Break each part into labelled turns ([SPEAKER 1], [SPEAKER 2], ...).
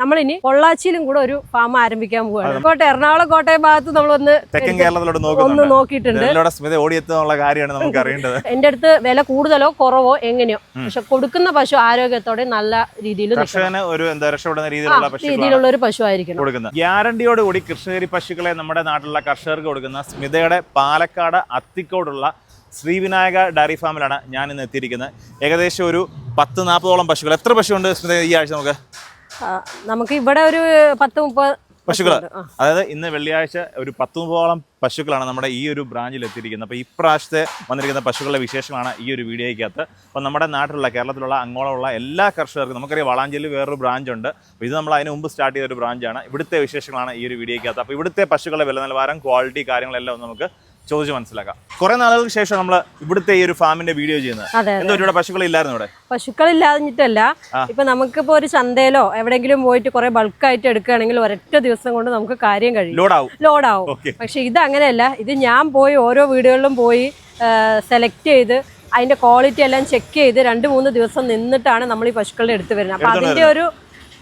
[SPEAKER 1] നമ്മളിനി പൊള്ളാച്ചിയിലും കൂടെ ഒരു ഫാം ആരംഭിക്കാൻ പോവുകയാണ് കോട്ടെ എറണാകുളം കോട്ടയം ഭാഗത്ത് നമ്മളൊന്ന്
[SPEAKER 2] തെക്കൻ കേരളത്തിലോട്ട്
[SPEAKER 1] ഒന്ന് നോക്കിയിട്ടുണ്ട്.
[SPEAKER 2] ഓടിയെത്തുന്നുള്ള കാര്യമാണ് നമുക്ക് അറിയേണ്ടത്.
[SPEAKER 1] എന്റെ അടുത്ത് വില കൂടുതലോ കുറവോ എങ്ങനെയോ. പക്ഷെ കൊടുക്കുന്ന പശു ആരോഗ്യത്തോടെ നല്ല രീതിയിൽ
[SPEAKER 2] ഒരു എന്താ രക്ഷപ്പെടുന്ന രീതിയിലുള്ള
[SPEAKER 1] രീതിയിലുള്ള ഒരു പശു ആയിരിക്കും
[SPEAKER 2] കൊടുക്കുന്നത്. ഗ്യാരണ്ടിയോട് കൂടി കൃഷ്ണഗിരി പശുക്കളെ നമ്മുടെ നാട്ടിലുള്ള കർഷകർക്ക് കൊടുക്കുന്ന സ്മിതയുടെ പാലക്കാട് അത്തിക്കോടുള്ള ശ്രീവിനായക ഡയറി ഫാമിലാണ് ഞാൻ ഇന്ന് എത്തിയിരിക്കുന്നത്. ഏകദേശം ഒരു പത്ത് നാൽപ്പതോളം പശുക്കൾ. എത്ര പശുണ്ട് സ്മിത ഈ ആഴ്ച നമുക്ക്?
[SPEAKER 1] നമുക്ക് ഇവിടെ ഒരു പത്ത് മുപ്പത്
[SPEAKER 2] പശുക്കൾ അതായത് ഇന്ന് വെള്ളിയാഴ്ച ഒരു പത്ത് മുപ്പതോളം പശുക്കളാണ് നമ്മുടെ ഈ ഒരു ബ്രാഞ്ചിൽ എത്തിയിരിക്കുന്നത്. അപ്പോൾ ഇപ്രാവശ്യത്തെ വന്നിരിക്കുന്ന പശുക്കളുടെ വിശേഷമാണ് ഈ ഒരു വീഡിയോയ്ക്കകത്ത്. അപ്പോൾ നമ്മുടെ നാട്ടിലുള്ള കേരളത്തിലുള്ള അങ്ങോളമുള്ള എല്ലാ കർഷകർക്കും നമുക്കറിയാം വളാഞ്ചേരിയിൽ വേറൊരു ബ്രാഞ്ച് ഉണ്ട് ഇത് നമ്മൾ അതിന് മുമ്പ് സ്റ്റാർട്ട് ചെയ്ത ഒരു ബ്രാഞ്ചാണ്. ഇവിടുത്തെ വിശേഷങ്ങളാണ് ഈ ഒരു വീഡിയോയ്ക്കകത്ത്. അപ്പോൾ ഇവിടുത്തെ പശുക്കളുടെ വില നിലവാരം ക്വാളിറ്റി കാര്യങ്ങളെല്ലാം നമുക്ക് ചോദിച്ച് മനസ്സിലാക്കാം. കുറെ നാളുകൾക്ക് ശേഷം നമ്മൾ ഇവിടുത്തെ ഈ ഒരു ഫാമിന്റെ വീഡിയോ ചെയ്യുന്നത്. എന്തോ ഇവിടെ പശുക്കളില്ലായിരുന്നു ഇവിടെ
[SPEAKER 1] പശുക്കളില്ലാഞ്ഞിട്ടല്ല. ഇപ്പൊ നമുക്കിപ്പോ ഒരു ചന്തയിലോ എവിടെയെങ്കിലും പോയിട്ട് കുറെ ബൾക്കായിട്ട് എടുക്കുകയാണെങ്കിൽ ഒരൊറ്റ ദിവസം കൊണ്ട് നമുക്ക് കാര്യം കഴിയും.
[SPEAKER 2] ലോഡാവും.
[SPEAKER 1] ലോഡാവും. പക്ഷെ ഇത് അങ്ങനെയല്ല ഇത് ഞാൻ പോയി ഓരോ വീടുകളിലും പോയി സെലക്ട് ചെയ്ത് അതിന്റെ ക്വാളിറ്റി എല്ലാം ചെക്ക് ചെയ്ത് രണ്ട് മൂന്ന് ദിവസം നിന്നിട്ടാണ് നമ്മൾ ഈ പശുക്കളെ എടുത്തു വരുന്നത്. അപ്പൊ അതിന്റെ ഒരു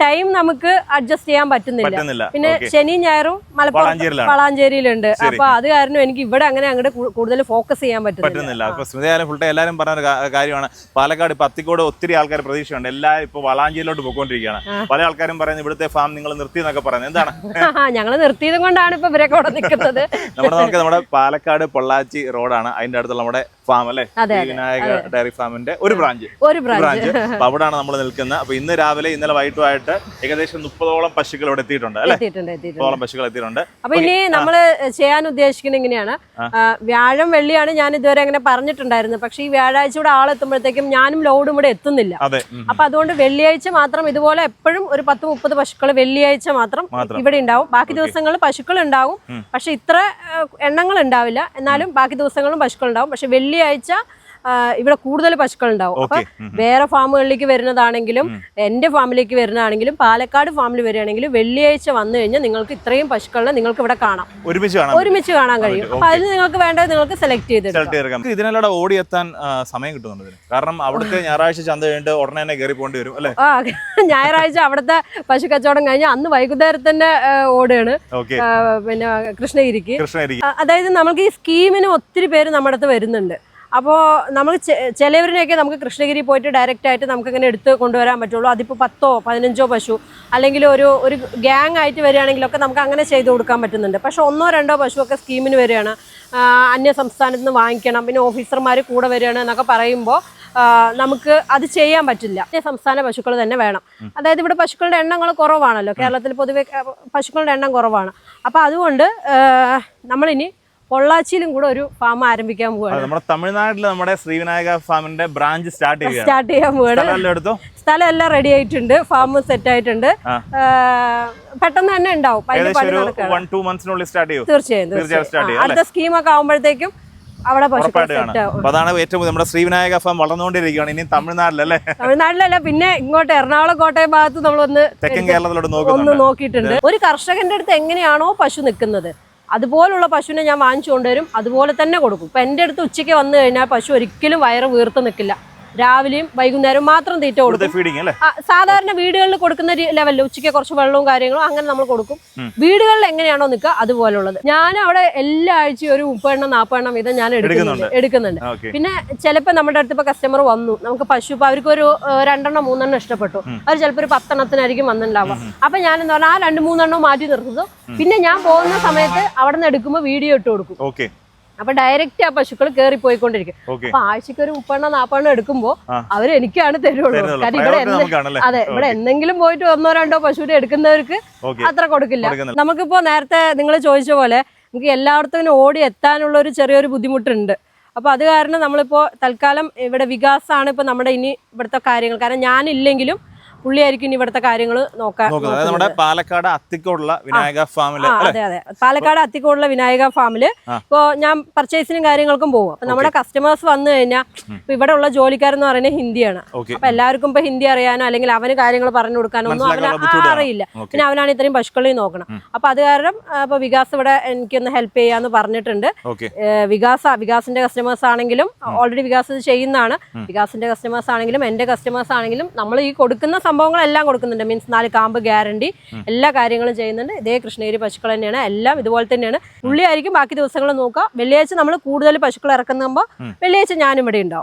[SPEAKER 1] ടൈം നമുക്ക് അഡ്ജസ്റ്റ് ചെയ്യാൻ പറ്റുന്നില്ല. പിന്നെ ശനി ഞായറും മലപ്പുറം
[SPEAKER 2] വളാഞ്ചേരിയിലാണ്.
[SPEAKER 1] വളാഞ്ചേരിയിലുണ്ട്. അപ്പൊ അത് കാരണം എനിക്ക് ഇവിടെ അങ്ങനെ അങ്ങോട്ട് കൂടുതൽ ഫോക്കസ് ചെയ്യാൻ പറ്റുന്നില്ല.
[SPEAKER 2] അപ്പൊ സ്മിതയാലും ഫുൾ ടൈം എല്ലാവരും പറഞ്ഞ കാര്യമാണ്. പാലക്കാട് പത്തിക്കോട് ഒത്തിരി ആൾക്കാർ പ്രതീക്ഷയുണ്ട്. എല്ലാവരും ഇപ്പൊ വളാഞ്ചേരിയിലോട്ട് പോയിക്കൊണ്ടിരിക്കുകയാണ്. പല ആൾക്കാരും പറയുന്നത് ഇവിടുത്തെ ഫാം നിങ്ങൾ നിർത്തി എന്നൊക്കെ പറയുന്നത്. എന്താണ്?
[SPEAKER 1] ഞങ്ങൾ നിർത്തിയത് കൊണ്ടാണ് ഇപ്പൊ ഇവരൊക്കെ നിൽക്കുന്നത്.
[SPEAKER 2] നമ്മുടെ നമുക്ക് നമ്മുടെ പാലക്കാട് പൊള്ളാച്ചി റോഡാണ് അതിന്റെ അടുത്തുള്ള നമ്മുടെ ഫാം അല്ലേ? വിനായക ഡയറി ഫാമിന്റെ ഒരു ബ്രാഞ്ച്.
[SPEAKER 1] ഒരു ബ്രാഞ്ച്.
[SPEAKER 2] അപ്പൊ അവിടെയാണ് നമ്മൾ നിൽക്കുന്നത്. അപ്പൊ ഇന്ന് രാവിലെ ഇന്നലെ വൈകിട്ടുമായിട്ട് ഏകദേശം മുപ്പതോളം പശുക്കൾ ഇവിടെ എത്തിയിട്ടുണ്ട് മുപ്പതോളം പശുക്കൾ എത്തിയിട്ടുണ്ട്.
[SPEAKER 1] അപ്പൊ ഇനി നമ്മൾ ചെയ്യാൻ ഉദ്ദേശിക്കുന്നത് ഇങ്ങനെയാണ്. വ്യാഴം വെള്ളിയാണ് ഞാൻ ഇതുവരെ അങ്ങനെ പറഞ്ഞിട്ടുണ്ടായിരുന്നു പക്ഷെ ഈ വ്യാഴാഴ്ച കൂടെ ആളെത്തുമ്പോഴത്തേക്കും ഞാനും ലോഡും കൂടെ എത്തുന്നില്ല. അപ്പൊ അതുകൊണ്ട് വെള്ളിയാഴ്ച മാത്രം ഇതുപോലെ എപ്പോഴും ഒരു പത്ത് മുപ്പത് പശുക്കൾ വെള്ളിയാഴ്ച മാത്രം. ഇവിടെ ഉണ്ടാവും. ബാക്കി ദിവസങ്ങളിൽ പശുക്കൾ ഉണ്ടാവും. പക്ഷെ ഇത്ര എണ്ണങ്ങൾ ഉണ്ടാവില്ല. എന്നാലും ബാക്കി ദിവസങ്ങളും പശുക്കൾ ഉണ്ടാവും. പക്ഷെ വെള്ളിയാഴ്ച ഇവിടെ കൂടുതൽ പശുക്കൾ ഉണ്ടാവും അപ്പൊ വേറെ ഫാമുകളിലേക്ക് വരുന്നതാണെങ്കിലും എന്റെ ഫാമിലേക്ക് വരുന്നതാണെങ്കിലും പാലക്കാട് ഫാമിൽ വരികയാണെങ്കിലും വെള്ളിയാഴ്ച വന്നു കഴിഞ്ഞാൽ നിങ്ങൾക്ക് ഇത്രയും പശുക്കളെ നിങ്ങൾക്ക് ഇവിടെ കാണാം.
[SPEAKER 2] ഒരുമിച്ച്
[SPEAKER 1] ഒരുമിച്ച് കാണാൻ കഴിയും. അപ്പൊ അതിന് നിങ്ങൾക്ക് വേണ്ടത് നിങ്ങൾക്ക് സെലക്ട്
[SPEAKER 2] റിസൾട്ട് ഓടി ഓടിയെത്താൻ ആ, സമയം കിട്ടുന്നുണ്ട് കാരണം അവിടുത്തെ ഞായറാഴ്ച ചന്ത കഴിഞ്ഞിട്ട് ഉടനെ തന്നെ കയറി പോകേണ്ടി വരും അല്ലെ?
[SPEAKER 1] ഞായറാഴ്ച അവിടുത്തെ പശു കച്ചവടം കഴിഞ്ഞാൽ അന്ന് വൈകുന്നേരം തന്നെ ഓടുകയാണ്. പിന്നെ കൃഷ്ണഗിരിക്ക്. അതായത് നമുക്ക് ഈ സ്കീമിന് ഒത്തിരി പേര് നമ്മുടെ അടുത്ത് വരുന്നുണ്ട്. അപ്പോൾ നമ്മൾ ചിലവരിനെയൊക്കെ നമുക്ക് കൃഷ്ണഗിരി പോയിട്ട് ഡയറക്റ്റ് ആയിട്ട് നമുക്ക് ഇങ്ങനെ എടുത്ത് കൊണ്ടുവരാൻ പറ്റുള്ളൂ. അതിപ്പോൾ പത്തോ പതിനഞ്ചോ പശു അല്ലെങ്കിൽ ഒരു ഒരു ഗ്യാങ് ആയിട്ട് വരികയാണെങ്കിലൊക്കെ നമുക്ക് അങ്ങനെ ചെയ്ത് കൊടുക്കാൻ പറ്റുന്നുണ്ട്. പക്ഷേ ഒന്നോ രണ്ടോ പശുവൊക്കെ സ്കീമിന് വരികയാണ്. അന്യ സംസ്ഥാനത്ത് നിന്ന് വാങ്ങിക്കണം. പിന്നെ ഓഫീസർമാർ കൂടെ വരികയാണ് എന്നൊക്കെ പറയുമ്പോൾ നമുക്ക് അത് ചെയ്യാൻ പറ്റില്ല. അന്യ സംസ്ഥാന പശുക്കൾ തന്നെ വേണം. അതായത് ഇവിടെ പശുക്കളുടെ എണ്ണങ്ങൾ കുറവാണല്ലോ. കേരളത്തിൽ പൊതുവെ പശുക്കളുടെ എണ്ണം കുറവാണ്. അപ്പോൾ അതുകൊണ്ട് നമ്മളിനി പൊള്ളാച്ചിയിലും കൂടെ ഒരു ഫാം ആരംഭിക്കാൻ പോവുകയാണ്
[SPEAKER 2] നമ്മുടെ തമിഴ്നാട്ടിൽ നമ്മുടെ ശ്രീവിനായക ഫാമിന്റെ ബ്രാഞ്ച് സ്റ്റാർട്ട് ചെയ്യുകയാണ്.
[SPEAKER 1] സ്റ്റാർട്ട് ചെയ്യാൻ പോവുകയാണ്
[SPEAKER 2] സ്ഥലം എല്ലാം
[SPEAKER 1] റെഡി ആയിട്ടുണ്ട്. ഫാം സെറ്റ് ആയിട്ടുണ്ട്. പെട്ടെന്ന് തന്നെ ഉണ്ടാവും. തീർച്ചയായും
[SPEAKER 2] തീർച്ചയായും
[SPEAKER 1] അടുത്ത സ്കീമൊക്കെ ആവുമ്പോഴത്തേക്കും അവിടെ
[SPEAKER 2] അതാണ് ഏറ്റവും നമ്മുടെ ശ്രീവിനായക ഫാം വളർന്നുകൊണ്ടിരിക്കുകയാണ്. ഇനി തമിഴ്നാട്ടിലല്ലേ?
[SPEAKER 1] തമിഴ്നാട്ടിലല്ല പിന്നെ ഇങ്ങോട്ട് എറണാകുളം കോട്ടയം ഭാഗത്ത് നമ്മളൊന്ന്
[SPEAKER 2] തെക്കൻ കേരളത്തിലോട്ട്
[SPEAKER 1] ഒന്ന് നോക്കിയിട്ടുണ്ട്. ഒരു കർഷകന്റെ അടുത്ത് എങ്ങനെയാണോ പശു നിൽക്കുന്നത്? അതുപോലുള്ള പശുവിനെ ഞാൻ വാങ്ങിച്ചു കൊണ്ടുവരും അതുപോലെ തന്നെ കൊടുക്കും. ഇപ്പം എന്റെ അടുത്ത് ഉച്ചയ്ക്ക് വന്നു കഴിഞ്ഞാൽ പശു ഒരിക്കലും വയറ് വീർത്ത് നിൽക്കില്ല. രാവിലെയും വൈകുന്നേരവും മാത്രം തീറ്റ കൊടുക്കും. സാധാരണ വീടുകളിൽ കൊടുക്കുന്ന ലെവലിൽ ഉച്ചയ്ക്ക് കുറച്ച് വെള്ളവും കാര്യങ്ങളും അങ്ങനെ നമ്മൾ കൊടുക്കും. വീടുകളിൽ എങ്ങനെയാണോ നിൽക്കുക അതുപോലുള്ളത്. ഞാൻ അവിടെ എല്ലാ ആഴ്ചയും ഒരു മുപ്പതെണ്ണം നാൽപ്പതെണ്ണം വീതം ഞാൻ എടുക്കുന്നുണ്ട്. എടുക്കുന്നുണ്ട്. പിന്നെ ചിലപ്പോൾ നമ്മുടെ അടുത്ത് ഇപ്പോൾ കസ്റ്റമർ വന്നു. നമുക്ക് പശു ഇപ്പോൾ അവർക്ക് ഒരു രണ്ടെണ്ണം മൂന്നെണ്ണം ഇഷ്ടപ്പെട്ടു. അവർ ചിലപ്പോൾ ഒരു പത്തെണ്ണത്തിനായിരിക്കും വന്നിട്ടുണ്ടാവുക. അപ്പൊ ഞാൻ എന്താ പറഞ്ഞാൽ ആ രണ്ട് മൂന്നെണ്ണം മാറ്റി നിർത്തുന്നു. പിന്നെ ഞാൻ പോകുന്ന സമയത്ത് അവിടെ നിന്ന് എടുക്കുമ്പോൾ വീഡിയോ ഇട്ട് കൊടുക്കും. അപ്പൊ ഡയറക്റ്റ് ആ പശുക്കൾ കേറി പോയിക്കൊണ്ടിരിക്കും അപ്പൊ ആഴ്ചക്ക് ഒരു മുപ്പെണ്ണം നാപ്പെണ്ണം എടുക്കുമ്പോ
[SPEAKER 2] ആ.
[SPEAKER 1] അവർ എനിക്കാണ് തരുള്ളൂ. കാരണം ഇവിടെ അതെ ഇവിടെ എന്തെങ്കിലും പോയിട്ട് ഒന്നോ രണ്ടോ പശുവിനെ എടുക്കുന്നവർക്ക് അത്ര കൊടുക്കില്ല. നമുക്കിപ്പോ നേരത്തെ നിങ്ങൾ ചോദിച്ച പോലെ നമുക്ക് എല്ലായിടത്തും ഓടി എത്താനുള്ള ഒരു ചെറിയൊരു ബുദ്ധിമുട്ടുണ്ട്. അപ്പൊ അത് കാരണം നമ്മളിപ്പോ തൽക്കാലം ഇവിടെ വികാസാണ് ഇപ്പൊ നമ്മുടെ ഇനി ഇവിടുത്തെ കാര്യങ്ങൾ. കാരണം ഞാനില്ലെങ്കിലും പുള്ളിയായിരിക്കും ഇനി ഇവിടുത്തെ കാര്യങ്ങൾ നോക്കാൻ
[SPEAKER 2] നമ്മുടെ പാലക്കാട് അത്തിക്കോടുള്ള വിനായക
[SPEAKER 1] ഫാമിൽ അതെ അതെ. പാലക്കാട് അത്തിക്കോടുള്ള വിനായക
[SPEAKER 2] ഫാമിൽ
[SPEAKER 1] ഇപ്പോ ഞാൻ പർച്ചേസിനും കാര്യങ്ങൾക്കും പോകും അപ്പൊ നമ്മുടെ കസ്റ്റമേഴ്സ് വന്നു കഴിഞ്ഞാൽ ഇപ്പൊ ഇവിടെ ഉള്ള ജോലിക്കാരെന്ന് പറയുന്നത് ഹിന്ദിയാണ്. അപ്പൊ എല്ലാവർക്കും ഇപ്പൊ ഹിന്ദി അറിയാനോ അല്ലെങ്കിൽ അവന് കാര്യങ്ങൾ പറഞ്ഞു കൊടുക്കാനോ ഒന്നും അവന് അറിയില്ല. പിന്നെ അവനാണ് ഇത്രയും പശുക്കളെയും നോക്കണം. അപ്പൊ അത് കാരണം ഇപ്പൊ വികാസ് ഇവിടെ എനിക്കൊന്ന് ഹെൽപ്പ് ചെയ്യാന്ന് പറഞ്ഞിട്ടുണ്ട്. വികാസ വികാസിന്റെ കസ്റ്റമേഴ്സ് ആണെങ്കിലും ഓൾറെഡി വികാസ് ഇത് ചെയ്യുന്നതാണ്. വികാസിന്റെ കസ്റ്റമേഴ്സ് ആണെങ്കിലും എന്റെ കസ്റ്റമേഴ്സ് ആണെങ്കിലും നമ്മൾ ഈ കൊടുക്കുന്ന സംഭവങ്ങളെല്ലാം കൊടുക്കുന്നുണ്ട്. മീൻസ് നാല് കാമ്പ് ഗ്യാരണ്ടി എല്ലാ കാര്യങ്ങളും ചെയ്യുന്നുണ്ട്. ഇതേ കൃഷ്ണഗിരി പശുക്കൾ തന്നെയാണ്. എല്ലാം ഇതുപോലെ തന്നെയാണ്. പുള്ളിയായിരിക്കും ബാക്കി ദിവസങ്ങൾ നോക്കുക. വെള്ളിയാഴ്ച നമ്മൾ കൂടുതൽ പശുക്കൾ ഇറക്കുമ്പോൾ വെള്ളിയാഴ്ച ഞാനും ഇവിടെ ഉണ്ടാവും.